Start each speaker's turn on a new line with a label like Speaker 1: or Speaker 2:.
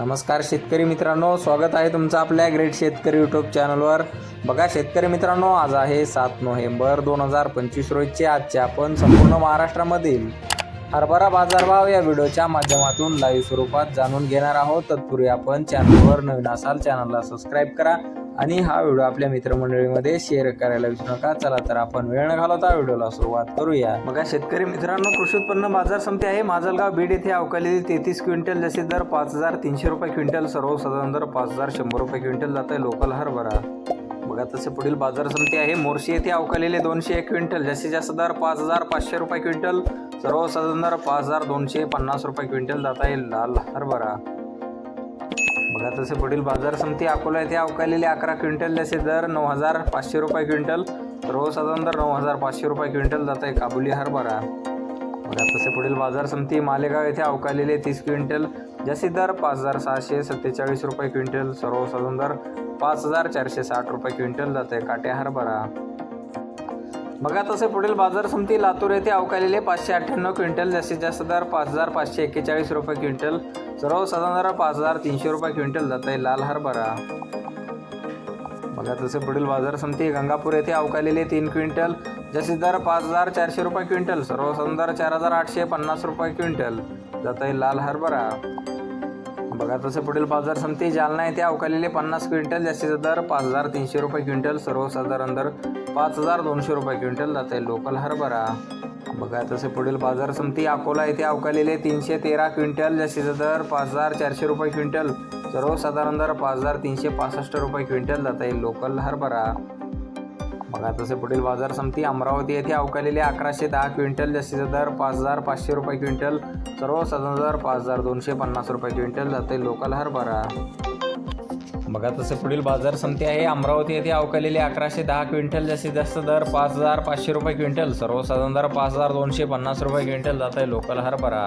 Speaker 1: नमस्कार शेतकरी मित्रांनो स्वागत आहे तुमचं आपल्या ग्रेट शेतकरी यूट्यूब चॅनलवर बघा शेतकरी मित्रांनो आज आहे सात नोव्हेंबर दोन हजार पंचवीस रोजचे आजचे आपण संपूर्ण महाराष्ट्रामधील हरभरा बाजारभाव या व्हिडिओच्या माध्यमातून लाईव्ह स्वरूपात जाणून घेणार आहोत. तत्पूर्वी आपण चॅनलवर नवीन असाल चॅनलला सबस्क्राईब करा आणि हा व्हिडिओ आपल्या मित्रमंडळीमध्ये शेअर करायला विसरू नका. चला तर आपण वेळ न घालवता व्हिडिओला सुरुवात करूया. बघा शेतकरी मित्रांनो कृषी उत्पन्न बाजार समिती आहे. माजलगाव बीड येथे अवकालेली तेहतीस क्विंटल जसे दर पाच हजार तीनशे रुपये क्विंटल सर्वसाधारण दर पाच हजार शंभर रुपये क्विंटल जात आहे लोकल हरभरा. बघा तसे पुढील बाजार समिती आहे. मोर्शी येथे अवकालेले दोनशे एक क्विंटल जास्तीत जास्त दर पाच हजार पाचशे रुपये क्विंटल सर्वसाधारण दर पाच हजार दोनशे पन्नास रुपये क्विंटल जाता येईल. लाल हरभरा बघा तसे पुढील बाजार समिती अकोला येथे अवकालेले अकरा क्विंटल जसे दर नऊ हजार पाचशे रुपये क्विंटल सर्वसाधारण दर नऊ हजार पाचशे रुपये क्विंटल जात आहे काबुली हरभरा तसे पुढील बाजार समिती मालेगाव येथे अवकालेले तीस क्विंटल जास्तीत दर पाच हजार सहाशे सत्तेचाळीस रुपये क्विंटल सर्वसाधारण दर पाच हजार चारशे साठ रुपये क्विंटल जात. आहे हरभरा. बघा तसे पुढील बाजार समिती लातूर येथे अवकालेले पाचशे अठ्ठ्याण्णव क्विंटल जास्तीत जास्त दर पाच हजार पाचशे एक्केचाळीस रुपये क्विंटल सर्वसाधारण दर पाच हजार तीनशे रुपये क्विंटल जात. आहे लाल हरभरा. बघा तसे पुढील बाजार समिती गंगापूर येथे अवकालेले तीन क्विंटल जसे दर पाच हजार चारशे रुपये क्विंटल सर्वसाधारण दर चार हजार आठशे पन्नास रुपये क्विंटल. जात आहे लाल हरभरा. बघा तसे पुढील बाजार समिती जालना येथे अवकालेले पन्नास क्विंटल जास्तीचा दर पाच हजार तीनशे रुपये क्विंटल सर्वसाधारण दर पाच हजार दोनशे रुपये क्विंटल जात आहे लोकल हरभरा. बघा तसे पुढील बाजार समिती अकोला येथे अवकालेले तीनशे तेरा क्विंटल जास्तीचा दर पाच हजार चारशे रुपये क्विंटल सर्वसाधारण दर पाच हजार तीनशे पासष्ट रुपये क्विंटल जात आहे लोकल हरभरा. बघा तसे पुढील बाजार समिती अमरावती येथे अवकालेले अकराशे दहा क्विंटल जास्तीचा दर पाच हजार पाचशे रुपये क्विंटल सर्वसाधारण दर पाच हजार दोनशे पन्नास रुपये क्विंटल जाते लोकल हरभरा बघा तसे पुढील बाजार समिती आहे. अमरावती येथे अवकालेले अकराशे दहा क्विंटल जास्तीत जास्त दर पाच हजार पाचशे रुपये क्विंटल सर्वसाधारण दर पाच हजार दोनशे पन्नास रुपये क्विंटल जात आहे लोकल हरभरा